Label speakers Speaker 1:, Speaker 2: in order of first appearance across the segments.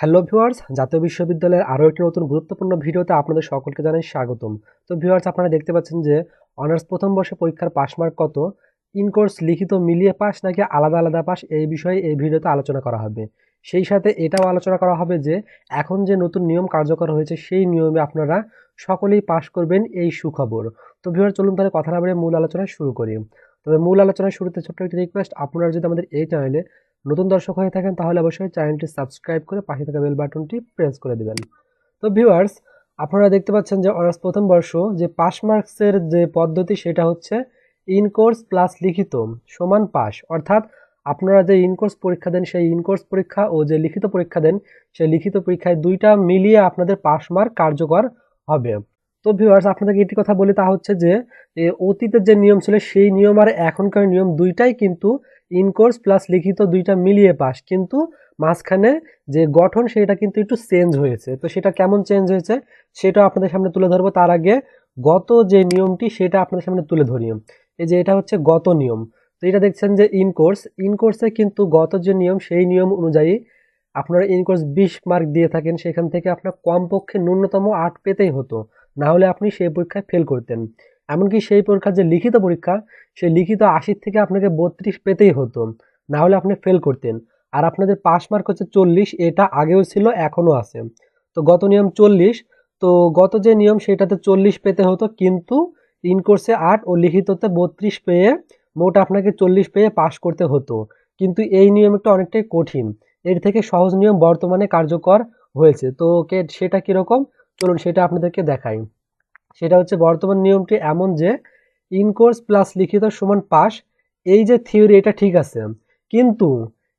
Speaker 1: Hello viewers, জাতীয় বিশ্ববিদ্যালয়ের আরও একটি নতুন গুরুত্বপূর্ণ ভিডিওতে আপনাদের সকলকে জানাই স্বাগতম। তো ভিউয়ার্স, আপনারা দেখতে পাচ্ছেন যে অনার্স প্রথম বর্ষে পরীক্ষার পাশ মার্ক কত? ইন কোর্স লিখিত মিলিয়ে পাস নাকি আলাদা আলাদা পাস এই বিষয়ে এই ভিডিওতে আলোচনা করা হবে। সেই সাথে এটাও আলোচনা করা হবে যে এখন যে নতুন নিয়ম কার্যকর হয়েছে, সেই নিয়মে আপনারা সকলেই পাস করবেন এই সুখবর। তো ভিউয়ার চলুন তাহলে কথা না বলে মূল আলোচনা শুরু করি। তবে মূল আলোচনার শুরুতে ছোট্ট একটি রিকোয়েস্ট আপনারা যদি আমাদের এই চ্যানেলে নতুন দর্শক হয়ে থাকেন, তাহলে অবশ্যই চ্যানেলটি সাবস্ক্রাইব করে পাশে থাকা বেল বাটনটি প্রেস করে দেবেন। তো ভিউয়ার্স, আপনারা দেখতে পাচ্ছেন যে অনার্স প্রথম বর্ষ যে পাস মার্কসের যে পদ্ধতি, সেটা হচ্ছে ইন কোর্স প্লাস লিখিত সমান পাস অর্থাৎ আপনারা যে ইন কোর্স পরীক্ষা দেন, সেই ইন কোর্স পরীক্ষা ও যে লিখিত পরীক্ষা দেন, সেই লিখিত পরীক্ষায় দুইটা মিলিয়ে আপনাদের পাস মার্ক কার্যকর হবে। তো ভিউয়ার্স, আপনাদেরকে একটি কথা বলি, তা হচ্ছে যে অতীতের যে নিয়ম ছিল, সেই নিয়ম আর এখনকার নিয়ম দুইটাই কিন্তু ইন কোর্স প্লাস লিখিত দুইটা মিলিয়ে পাস। কিন্তু মাঝখানে যে গঠন, সেটা কিন্তু একটু চেঞ্জ হয়েছে। তো সেটা কেমন চেঞ্জ হয়েছে? সেটা আপনাদের সামনে তুলে ধরবো। তার আগে গত যে নিয়মটি, সেটা আপনাদের সামনে তুলে ধরি। এই যে এটা হচ্ছে গত নিয়ম। তো এটা দেখছেন যে ইন কোর্স, ইন কোর্সে কিন্তু গত যে নিয়ম, সেই নিয়ম অনুযায়ী আপনারা ইন কোর্স বিশ মার্ক দিয়ে থাকেন। সেখান থেকে আপনার কমপক্ষে ন্যূনতম আট পেতেই হতো। না হলে আপনি সেই পরীক্ষায় ফেল করতেন। এমনকি সেই পরীক্ষার যে লিখিত পরীক্ষা, সেই লিখিত আশির থেকে আপনাকে বত্রিশ পেতেই হতো। না হলে আপনি ফেল করতেন। আর আপনাদের পাস মার্ক হচ্ছে চল্লিশ, এটা আগেও ছিল, এখনও আছে। তো গত নিয়ম চল্লিশ, তো গত যে নিয়ম সেটাতে চল্লিশ পেতে হতো, কিন্তু ইন কোর্সে আট ও লিখিততে বত্রিশ পেয়ে মোট আপনাকে চল্লিশ পেয়ে পাস করতে হতো। কিন্তু এই নিয়মটা অনেকটাই কঠিন। এর থেকে সহজ নিয়ম বর্তমানে কার্যকর হয়েছে। তো কে, সেটা কীরকম? চলুন সেটা আপনাদেরকে দেখাই। সেটা হচ্ছে বর্তমান নিয়মটি এমন যে ইন কোর্স প্লাস লিখিত সমান পাস এই যে থিওরি এটা ঠিক আছে। কিন্তু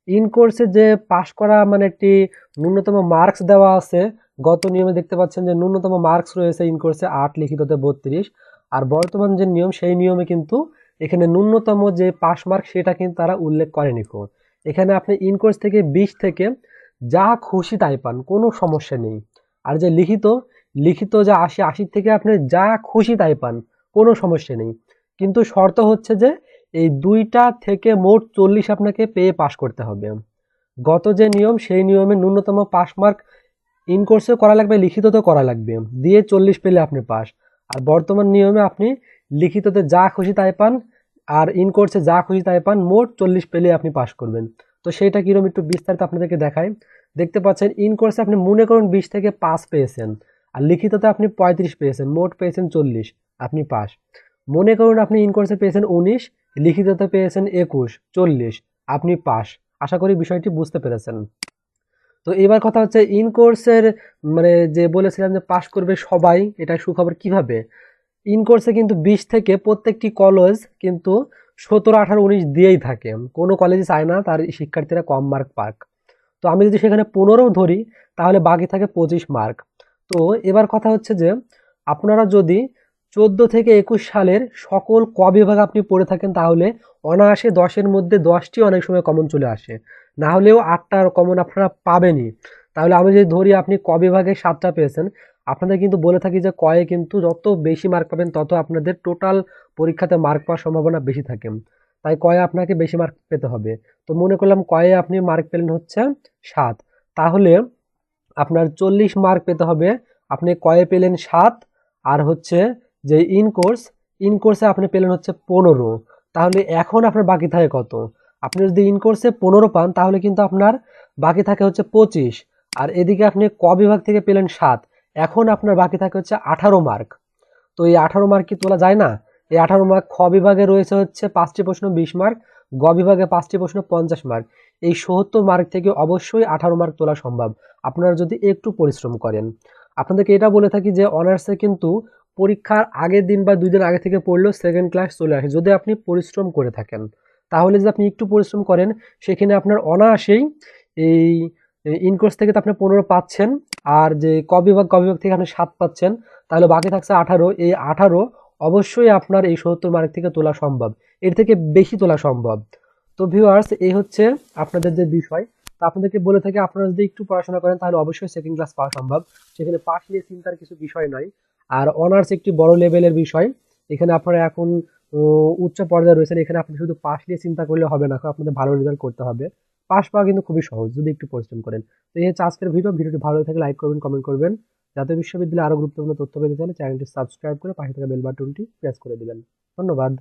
Speaker 1: ইন কোর্সে যে পাস করা মানে একটি ন্যূনতম মার্কস দেওয়া আছে, গত নিয়মে দেখতে পাচ্ছেন যে ন্যূনতম মার্কস রয়েছে ইন কোর্সে আট, লিখিততে বত্রিশ। আর বর্তমান যে নিয়ম, সেই নিয়মে কিন্তু এখানে ন্যূনতম যে পাস মার্ক সেটা কিন্তু তারা উল্লেখ করেনি কো এখানে আপনি ইন কোর্স থেকে বিশ থেকে যা খুশি তাই পান, কোনো সমস্যা নেই। আর যে লিখিত লিখিত যা আশি, আশির থেকে আপনি যা খুশি তাই পান, কোনো সমস্যা নেই। কিন্তু শর্ত হচ্ছে যে, এই দুইটা থেকে মোট চল্লিশ আপনাকে পেয়ে পাশ করতে হবে। গত যে নিয়ম, সেই নিয়মে ন্যূনতম পাস মার্ক ইন কোর্সেও করা লাগবে, লিখিততেও করা লাগবে। দিয়ে চল্লিশ পেলে আপনি পাস আর বর্তমান নিয়মে আপনি লিখিততে যা খুশি তাই পান, আর ইন কোর্সে যা খুশি তাই পান, মোট চল্লিশ পেলে আপনি পাস করবেন। তো সেইটা কীরকম একটু বিস্তারিত আপনাদেরকে দেখাই। দেখতে পাচ্ছেন, ইন কোর্সে আপনি মনে করুন বিশ থেকে পাস পেয়েছেন। আর লিখিততে আপনি পঁয়ত্রিশ পেয়েছেন, মোট পেয়েছেন চল্লিশ, আপনি পাস। মনে করুন আপনি ইন কোর্সে পেয়েছেন উনিশ, লিখিততে পেয়েছেন একুশ, চল্লিশ, আপনি পাস। আশা করি বিষয়টি বুঝতে পেরেছেন। তো এবার কথা হচ্ছে ইন কোর্সের মানে যে বলেছিলাম যে পাশ করবে সবাই, এটা সুখবর কীভাবে? ইন কোর্সে কিন্তু বিশ থেকে প্রত্যেকটি কলেজ কিন্তু সতেরো, আঠারো, উনিশ দিয়েই থাকে। কোনো কলেজে চায় না, তার শিক্ষার্থীরা কম মার্ক পাক। তো আমি যদি সেখানে পনেরো ধরি, তাহলে বাকি থাকে পঁচিশ মার্ক তো এবার কথা হচ্ছে যে, আপনারা যদি চোদ্দ থেকে একুশ সালের সকল ক বিভাগ আপনি পড়ে থাকেন, তাহলে অনায়াসে দশের মধ্যে দশটি অনেক সময় কমন চলে আসে। না হলেও আটটা কমন আপনারা পাবেনই। তাহলে আমি যদি ধরি, আপনি ক বিভাগে সাতটা পেয়েছেন, আপনাদের কিন্তু বলে থাকি যে কয়ে কিন্তু যত বেশি মার্ক পাবেন, তত আপনাদের টোটাল পরীক্ষাতে মার্ক পাওয়ার সম্ভাবনা বেশি থাকে। তাই কয়ে আপনাকে বেশি মার্ক পেতে হবে। তো মনে করলাম কয়ে আপনি মার্ক পেলেন হচ্ছে সাত। তাহলে আপনার চল্লিশ মার্ক পেতে হবে। আপনি কয়ে পেলেন সাত, আর হচ্ছে যে ইন কোর্স ইন কোর্সে আপনি পেলেন হচ্ছে পনেরো। তাহলে এখন আপনার বাকি থাকে কত? আপনি যদি ইন কোর্সে পনেরো পান, তাহলে কিন্তু আপনার বাকি থাকে হচ্ছে পঁচিশ। আর এদিকে আপনি ক বিভাগ থেকে পেলেন সাত। এখন আপনার বাকি থাকে হচ্ছে আঠারো মার্ক তো এই আঠারো মার্ক কি তোলা যায় না? এই আঠারো মার্ক খ বিভাগে রয়েছে হচ্ছে পাঁচটি প্রশ্ন, বিশ মার্ক গ বিভাগে পাঁচটি প্রশ্ন পঞ্চাশ মার্ক এই সত্তর মার্ক থেকে অবশ্যই আঠারো মার্ক তোলা সম্ভব। আপনারা যদি একটু পরিশ্রম করেন। আপনাদেরকে এটা বলে থাকি যে অনার্সে কিন্তু পরীক্ষার আগের দিন বা দুই দিন আগে থেকে পড়লেও সেকেন্ড ক্লাস চলে আসে। যদি আপনি পরিশ্রম করে থাকেন, তাহলে যদি আপনি একটু পরিশ্রম করেন, সেখানে আপনার অনায়াসেই এই ইনকোর্স থেকে তো আপনি পনেরো পাচ্ছেন। আর যে ক বিভাগ ক বিভাগ থেকে আপনি সাত পাচ্ছেন। তাহলে বাকি থাকছে আঠারো। এই আঠারো অবশ্যই আপনার এই সত্তর মার্ক থেকে তোলা সম্ভব। এর থেকে বেশি তোলা সম্ভব। তো ভিউয়ার্স এই হচ্ছে আপনাদের যে বিষয়, তো আপনাদেরকে বলে থাকি, আপনারা যদি একটু পড়াশোনা করেন, তাহলে অবশ্যই সেকেন্ড ক্লাস পাওয়া সম্ভব। সেখানে পাশ নিয়ে চিন্তার কিছু বিষয় নয়। আর অনার্স একটি বড় লেভেলের বিষয়। এখানে আপনারা এখন উচ্চ পর্যায়ে রয়েছেন। এখানে আপনি শুধু পাশ নিয়ে চিন্তা করলে হবে না, আপনাদের ভালো রেজাল্ট করতে হবে। পাশ পাওয়া কিন্তু খুবই সহজ, যদি একটু পরিশ্রম করেন। তো এই হচ্ছে আজকের ভিডিও ভিডিওটি ভালো থাকলে লাইক করবেন কমেন্ট করবেন। জাতীয় বিশ্ববিদ্যালয়ে আরও গুরুত্বপূর্ণ তথ্য পেতে চাইলে চ্যানেলটি সাবস্ক্রাইব করে পাশে থাকা বেল বাটনটি প্রেস করে দেবেন। ধন্যবাদ।